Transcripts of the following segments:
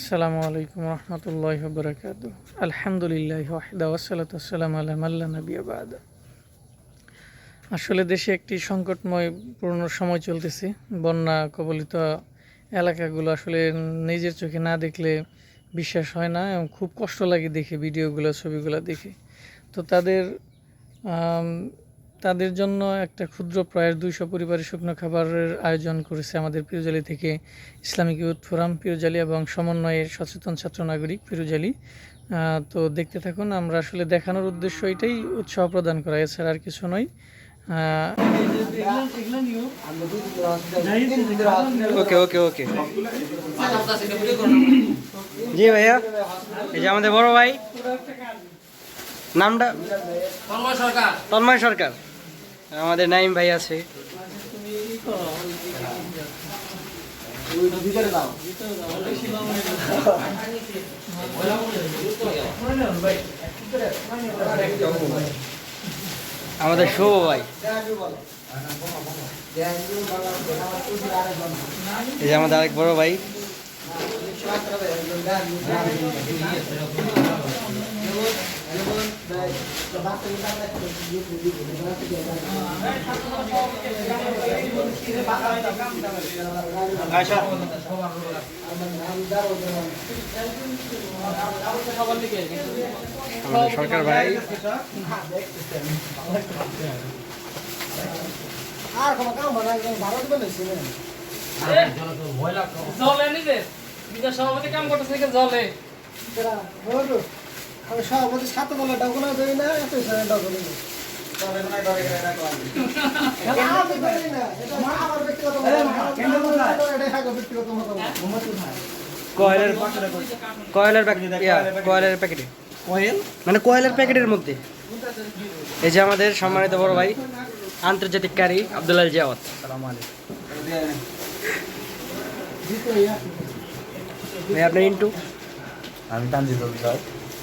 আসসালামু আলাইকুম রহমতুল্লাহ বরকাত আলহামদুলিল্লাহ ওয়াহদা ওয়াসালাত আসসালাম আল্লাহ নবী আবাদ আসলে দেশে একটি সংকটময় পূর্ণ সময় চলতেছে। বন্যা কবলিত এলাকাগুলো আসলে নিজের চোখে না দেখলে বিশ্বাস হয় না এবং খুব কষ্ট লাগে দেখে, ভিডিওগুলো, ছবিগুলো দেখে। তো তাদের তাদের জন্য একটা ক্ষুদ্র প্রায় দুইশো পরিবারের শুকনো খাবারের আয়োজন করেছে আমাদের পিরুজালি থেকে ইসলামিক ইউথ ফোরাম পিরুজালি এবং সমন্বয়ের সচেতন ছাত্র নাগরিক পিরুজালি তো দেখতে থাকুন আমরা আসলে দেখানোর উদ্দেশ্য এটাই উৎসাহ প্রদান করা এছাড়া আর কিছু নয়। ওকে ওকে ওকে জি ভাইয়া এই যে আমাদের বড় ভাই নামটা? তন্ময় সরকার। আমাদের নাইম ভাই আছে। আমাদের শুভ ভাই। এই যে আমাদের আরেক বড় ভাই। আমাদের সরকার ভাই। আর কোনো কাম হয় না একদম ভারত বেলেছে জলে নিজে। নিজের সভাপতি কাম করতেছে জলে? আমি সভাপতি সাত বলে ডাকুনা দেই না এত সারা ডাকুনা কয়েলের কয়েলের প্যাকেট কয়েলের প্যাকেটে। মানে কয়েলের প্যাকেটের মধ্যে। এই যে আমাদের সম্মানিত বড় ভাই আন্তর্জাতিক কারি আব্দুল্লাহ জিয়াওয়াত ভাই আপনার ইন্টু? আমি তানজিদুল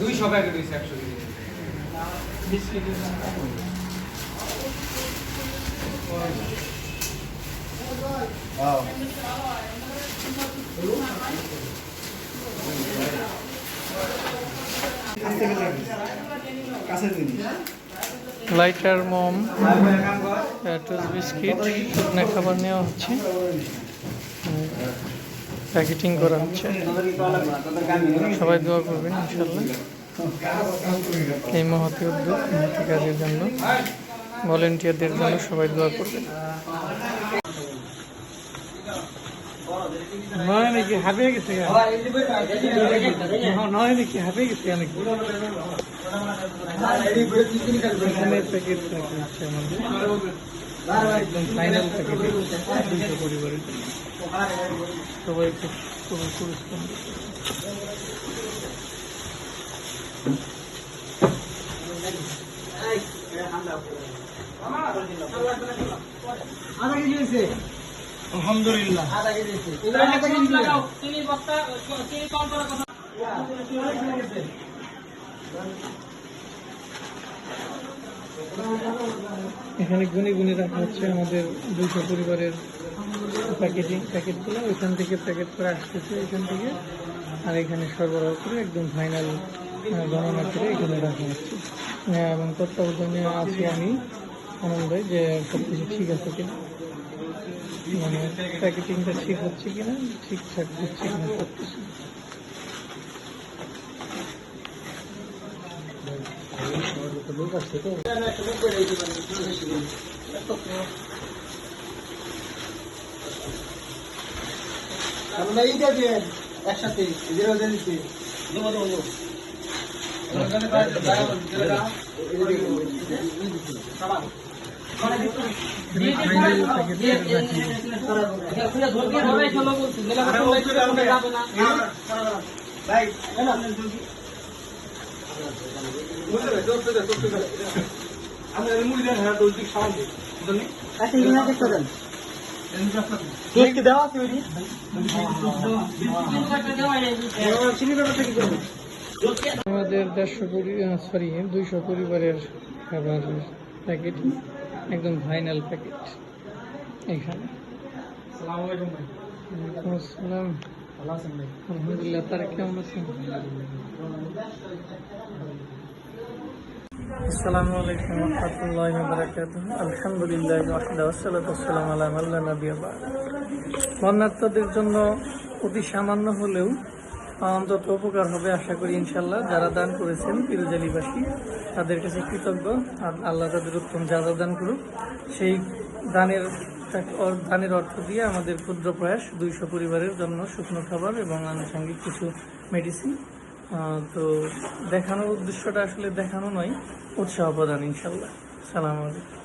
দুইশো প্যাকেট হয়েছে একশো লাইটার মম টোস্ট বিস্কিট শুকনো খাবার নেওয়া হচ্ছে। প্যাকেটিং করা হচ্ছে। সবাই দোয়া করবেন ইনশাল্লাহ এই মহতি উদ্যোগ মহতি কাজের জন্য ভলেন্টিয়ারদের জন্য সবাই দোয়া করবেন। নয় নাকি হাঁপিয়ে গেছে নয় নাকি হাঁপিয়ে গেছে নাকি? এখানে প্যাকেট হচ্ছে আমাদের। একদম ফাইনাল প্যাকেট দুশো পরিবারের সবাই খুব খুবই পরিশ্রম আলহামদুলিল্লাহ এখানে গুনে গুনে রাখা হচ্ছে আমাদের দুইশো পরিবারের প্যাকেটিং প্যাকেটগুলো। ওইখান থেকে প্যাকেট করে আসতেছে এখান থেকে। আর এখানে সরবরাহ করে একদম ফাইনাল গণনা করে এখানে রাখা হচ্ছে। হ্যাঁ, এবং তত্ত্বাবধানে আছি আমি আনন্দে যে সব কিছু ঠিক আছে কিনা। মানে প্যাকেটিংটা ঠিক হচ্ছে কিনা ঠিকঠাক হচ্ছে কিনা সব কিছু আমরা এইটা দিয়ে একসাথে জিরো দিয়ে দিচ্ছি আমাদের দেড়শো সরি দুইশো পরিবারের খাবার প্যাকেট একদম ফাইনাল প্যাকেট এখানে। ওয়ালাইকুম আসসালাম আলহামদুলিল্লাহ তার কেমন আছেন আসসালামু আলাইকুম রহমতুল্লাহ বারাকাত আলহামদুলিল্লাহ ওয়াহদা ওয়াসসালাতু ওয়াসসালামু আলা লা নাবিয়্যা বা'দ বন্যার্থদের জন্য অতি সামান্য হলেও অন্তত উপকার হবে আশা করি ইনশাল্লাহ যারা দান করেছেন পিরুজালিবাসী তাদের কাছে কৃতজ্ঞ আর আল্লাহ তাদের উত্তম যাদা দান করুক সেই দানের দানের অর্থ দিয়ে আমাদের ক্ষুদ্র প্রয়াস, দুইশো পরিবারের জন্য শুকনো খাবার এবং আনুষঙ্গিক কিছু মেডিসিন তো দেখানোর উদ্দেশ্যটা আসলে দেখানো নয়, উৎসাহ প্রদান ইনশাল্লাহ সালাম আলাইকুম।